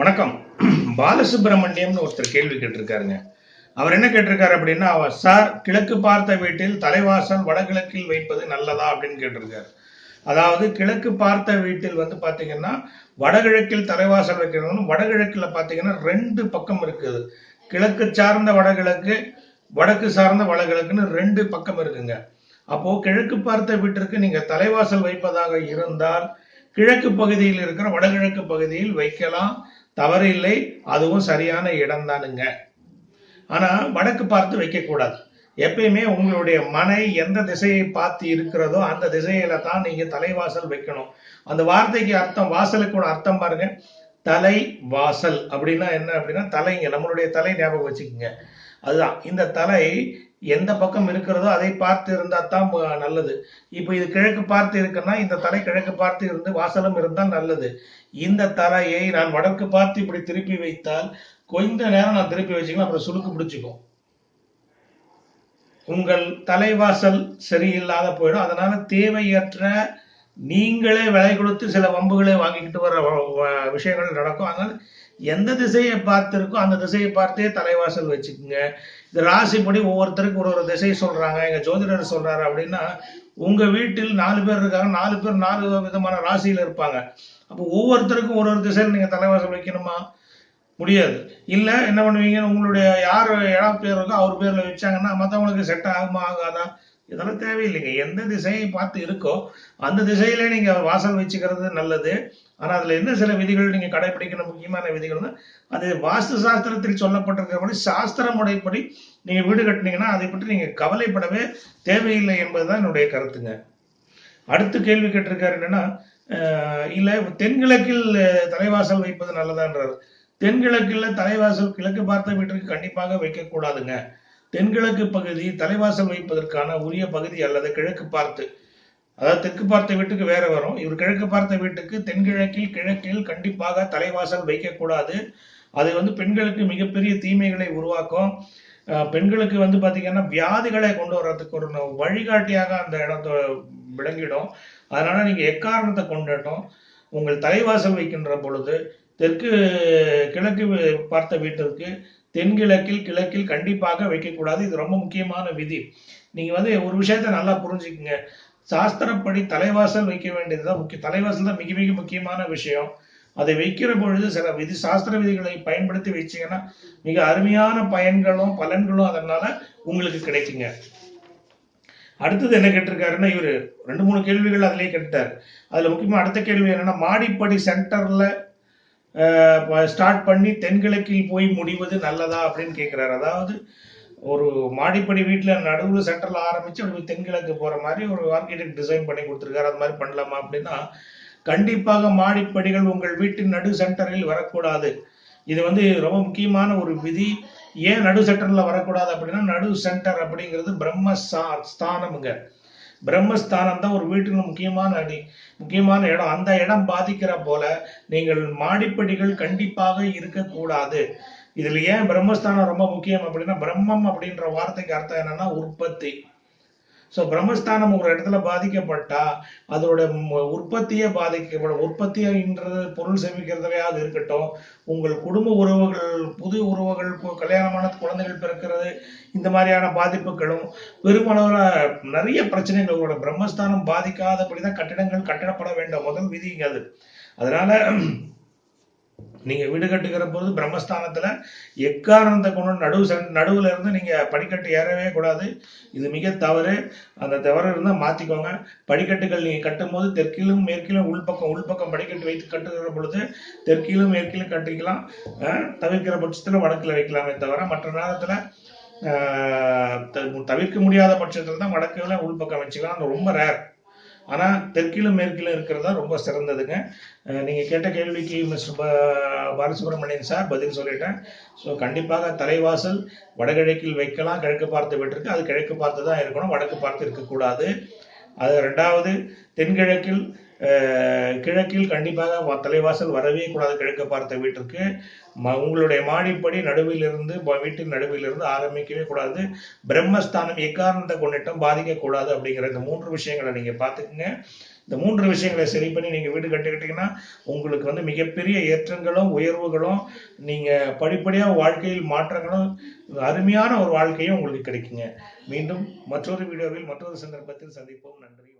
வணக்கம். பாலசுப்ரமணியம்னு ஒருத்தர் கேள்வி கேட்டிருக்காருங்க. அவர் என்ன கேட்டிருக்காரு அப்படின்னா அவர் சார் கிழக்கு பார்த்த வீட்டில் தலைவாசல் வடகிழக்கில் வைப்பது நல்லதா? அப்படின்னு கேட்டிருக்காரு. அதாவது கிழக்கு பார்த்த வீட்டில் வந்து பார்த்தீங்கன்னா வடகிழக்கில் தலைவாசல் வைக்கணும் வடகிழக்கில் பார்த்தீங்கன்னா ரெண்டு பக்கம் இருக்குது. கிழக்கு சார்ந்த வடகிழக்கு வடக்கு சார்ந்த வடகிழக்குன்னு ரெண்டு பக்கம் இருக்குங்க. அப்போ கிழக்கு பார்த்த வீட்டிற்கு நீங்க தலைவாசல் வைப்பதாக இருந்தால் கிழக்கு பகுதியில் இருக்கிற வடகிழக்கு பகுதியில் வைக்கலாம். தவறு இல்லை அதுவும் சரியான இடம் தானுங்க ஆனா வடக்கு பார்த்து வைக்கக்கூடாது. எப்பயுமே உங்களுடைய மனை எந்த திசையை பார்த்து இருக்கிறதோ அந்த திசையில தான் நீங்க தலைவாசல் வைக்கணும். அந்த வார்த்தைக்கு அர்த்தம் வாசலுக்கு அர்த்தம் பாருங்க. தலை வாசல் அப்படின்னா என்ன அப்படின்னா தலைங்க. நம்மளுடைய தலை ஞாபகம் வச்சுக்கோங்க. அதுதான். இந்த தலை எந்த பக்கம் இருக்கிறதோ அதை பார்த்து இருந்தா தான் நல்லது. இப்போ இது கிழக்கு பார்த்து இருக்குன்னா இந்த தலை கிழக்கு பார்த்து இருந்து வாசலும் இருந்தால் நல்லது. இந்த தலையை நான் வடக்கு பார்த்து இப்படி திருப்பி வைத்தால் கொஞ்ச நேரம் நான் திருப்பி வச்சுக்கலாம் அப்புறம் சுருக்கு பிடிச்சிக்கும். உங்கள் தலைவாசல் சரியில்லாத போயிடும். அதனால தேவையற்ற நீங்களே விலை கொடுத்து சில வம்புகளை வாங்கிக்கிட்டு வர வ- வ- விஷயங்கள் நடக்கும். அதனால எந்த திசையை பார்த்துருக்கோ அந்த திசையை பார்த்தே தலைவாசல் வச்சுக்கோங்க. இந்த ராசிப்படி ஒவ்வொருத்தருக்கு ஒரு ஒரு திசை சொல்கிறாங்க எங்கள் ஜோதிடர் சொல்கிறாரு அப்படின்னா உங்கள் வீட்டில் நாலு பேர் இருக்காங்க. நாலு பேர் நாலு விதமான ராசியில் இருப்பாங்க. அப்போ ஒவ்வொருத்தருக்கும் ஒரு ஒரு திசையில் நீங்கள் தலைவாசல் வைக்கணுமா? முடியாது. இல்லை என்ன பண்ணுவீங்க? உங்களுடைய யார் இடம் பேர் இருக்கோ அவர் பேரில் வச்சாங்கன்னா மற்றவங்களுக்கு செட் ஆகுமா ஆகாதா? இதெல்லாம் தேவையில்லைங்க. எந்த திசையை பார்த்து இருக்கோ அந்த திசையில நீங்க வாசல் வச்சுக்கிறது நல்லது. ஆனா அதுல என்ன சில விதிகள் நீங்க கடைபிடிக்கணும் முக்கியமான விதிகள்னா அது வாஸ்து சாஸ்திரத்தில் சொல்லப்பட்டிருக்கிறபடி சாஸ்திர முறைப்படி நீங்க வீடு கட்டினீங்கன்னா அதை பற்றி நீங்க கவலைப்படவே தேவையில்லை என்பதுதான் என்னுடைய கருத்துங்க. அடுத்து கேள்வி கேட்டிருக்காரு என்னன்னா இல்ல தென்கிழக்கில் தலைவாசல் வைப்பது நல்லதான்றார். தென்கிழக்கில் தலைவாசல் கிழக்கு பார்த்த வீட்டிற்கு கண்டிப்பாக வைக்கக்கூடாதுங்க. தென்கிழக்கு பகுதி தலைவாசல் வைப்பதற்கான உரிய பகுதி அல்லது கிழக்கு பார்த்து. அதாவது தெற்கு பார்த்த வீட்டுக்கு வேற வரும். இவர் கிழக்கு பார்த்த வீட்டுக்கு தென்கிழக்கில் கிழக்கில் கண்டிப்பாக தலைவாசல் வைக்கக்கூடாது. அது வந்து பெண்களுக்கு மிகப்பெரிய தீமைகளை உருவாக்கும். பெண்களுக்கு வந்து பார்த்தீங்கன்னா வியாதிகளை கொண்டு வர்றதுக்கு ஒரு ந- வழிகாட்டியாக அந்த இடத்த விளங்கிடும். அதனால நீங்கள் எக்காரணத்தை கொண்டாட்டும் உங்கள் தலைவாசல் வைக்கின்ற பொழுது தெற்கு கிழக்கு பார்த்த வீட்டிற்கு தென்கிழக்கில் கிழக்கில் கண்டிப்பாக வைக்கக்கூடாது. இது ரொம்ப முக்கியமான விதி. நீங்கள் வந்து ஒரு விஷயத்த நல்லா புரிஞ்சுக்குங்க. சாஸ்திரப்படி தலைவாசல் வைக்க வேண்டியது தான் முக்கிய தலைவாசல் தான் மிக மிக முக்கியமான விஷயம். அதை வைக்கிற பொழுது சில விதி சாஸ்திர விதிகளை பயன்படுத்தி வச்சிங்கன்னா மிக அருமையான பயன்களும் பலன்களும் அதனால உங்களுக்கு கிடைக்குங்க. அடுத்தது என்ன கேட்டிருக்காருன்னா இவர் ரெண்டு மூணு கேள்விகள் அதுலயே கேட்டார். அதில் முக்கியமாக அடுத்த கேள்வி என்னன்னா மாடிப்படி சென்டரில் ஸ்டார்ட் பண்ணி தென்கிழக்கில் போய் முடிவது நல்லதா அப்படின்னு கேட்குறாரு அதாவது ஒரு மாடிப்படி வீட்டில் நடுவில் சென்டரில் ஆரம்பித்து அப்படி தென்கிழக்கு போகிற மாதிரி ஒரு ஆர்கிடெக்ட் டிசைன் பண்ணி கொடுத்துருக்காரு. அது மாதிரி பண்ணலாமா அப்படின்னா கண்டிப்பாக மாடிப்படிகள் உங்கள் வீட்டின் நடு சென்டரில் வரக்கூடாது. இது வந்து ரொம்ப முக்கியமான ஒரு விதி. ஏன் நடு சென்டரில் வரக்கூடாது அப்படின்னா நடு சென்டர் அப்படிங்கிறது பிரம்ம ஸ்தானமுங்க ஸ்தானம்ங்க. பிரம்மஸ்தானம் தான் ஒரு வீட்டின் முக்கியமான அடி முக்கியமான இடம். அந்த இடம் பாதிக்கிற போல நீங்கள் மாடிப்படிகள் கண்டிப்பாக இருக்கக்கூடாது. இதில் ஏன் பிரம்மஸ்தானம் ரொம்ப முக்கியம் அப்படின்னா பிரம்மம் அப்படின்ற வார்த்தைக்கு அர்த்தம் என்னன்னா உற்பத்தி. ஸோ பிரம்மஸ்தானம் ஒரு இடத்துல பாதிக்கப்பட்டா அதோட உற்பத்தியே பாதிக்கப்படும். உற்பத்தின்றது பொருள் சேமிக்கிறதுலையாவது இருக்கட்டும். உங்கள் குடும்ப உறவுகள் புது உறவுகள் கல்யாணமான குழந்தைகள் பிறக்கிறது இந்த மாதிரியான பாதிப்புகளும் பெருமளவில் நிறைய பிரச்சனைகள் உங்களோட பிரம்மஸ்தானம் பாதிக்காதபடி தான் கட்டிடங்கள் கட்டிடப்பட வேண்டும். முதல் விதிங்க அது. அதனால நீங்க வீடு கட்டுகிற போது பிரம்மஸ்தானத்துல எக்காரணத்தை கொண்டு நடுவு சென்- நடுவுல இருந்து நீங்க படிக்கட்டு ஏறவே கூடாது. இது மிக தவறு. அந்த தவறு இருந்தா மாத்திக்கோங்க. படிக்கட்டுகள் நீங்க கட்டும்போது தெற்கிலும் மேற்கிலும் உள்பக்கம் உள்பக்கம் படிக்கட்டு வைத்து கட்டுகிற பொழுது தெற்கிலும் மேற்கிலும் கட்டிக்கலாம். தவிர்க்கிற பட்சத்துல வடக்குல வைக்கலாமே தவிர மற்ற நேரத்துல ஆஹ், த- தவிர்க்க முடியாத பட்சத்துல தான் வடக்குல உள்பக்கம் வச்சுக்கலாம். ரொம்ப ரேர் ஆனால் தெற்கிலும் மேற்கிலும் இருக்கிறது தான் ரொம்ப சிறந்ததுங்க. நீங்கள் கேட்ட கேள்விக்கு மிஸ்டர் பாலசுப்ரமணியன் சார் பதில் சொல்லிட்டேன். ஸோ கண்டிப்பாக தலைவாசல் வடகிழக்கில் வைக்கலாம். கிழக்கு பார்த்து விட்டுருக்கு. அது கிழக்கு பார்த்து தான் இருக்கணும். வடக்கு பார்த்து இருக்கக்கூடாது. அது ரெண்டாவது தென்கிழக்கில் கிழக்கில் கண்டிப்பாக தலைவாசல் வரவே கூடாது கிழக்கு பார்த்த வீட்டிற்கு. ம- உங்களுடைய மாடிப்படி நடுவிலிருந்து வீட்டின் நடுவில் இருந்து ஆரம்பிக்கவே கூடாது. பிரம்மஸ்தானம் எக்காரணத்தை கொண்டிட்டும் பாதிக்கக்கூடாது அப்படிங்கிற இந்த மூன்று விஷயங்களை நீங்கள் பார்த்துக்குங்க. இந்த மூன்று விஷயங்களை சரி பண்ணி நீங்கள் வீடு கட்டிக்கிட்டீங்கன்னா உங்களுக்கு வந்து மிகப்பெரிய ஏற்றங்களும் உயர்வுகளும் நீங்கள் படிப்படியாக வாழ்க்கையில் மாற்றங்களும் அருமையான ஒரு வாழ்க்கையும் உங்களுக்கு கிடைக்குங்க. மீண்டும் மற்றொரு வீடியோவில் மற்றொரு சந்தர்ப்பத்தில் சந்திப்போம். நன்றி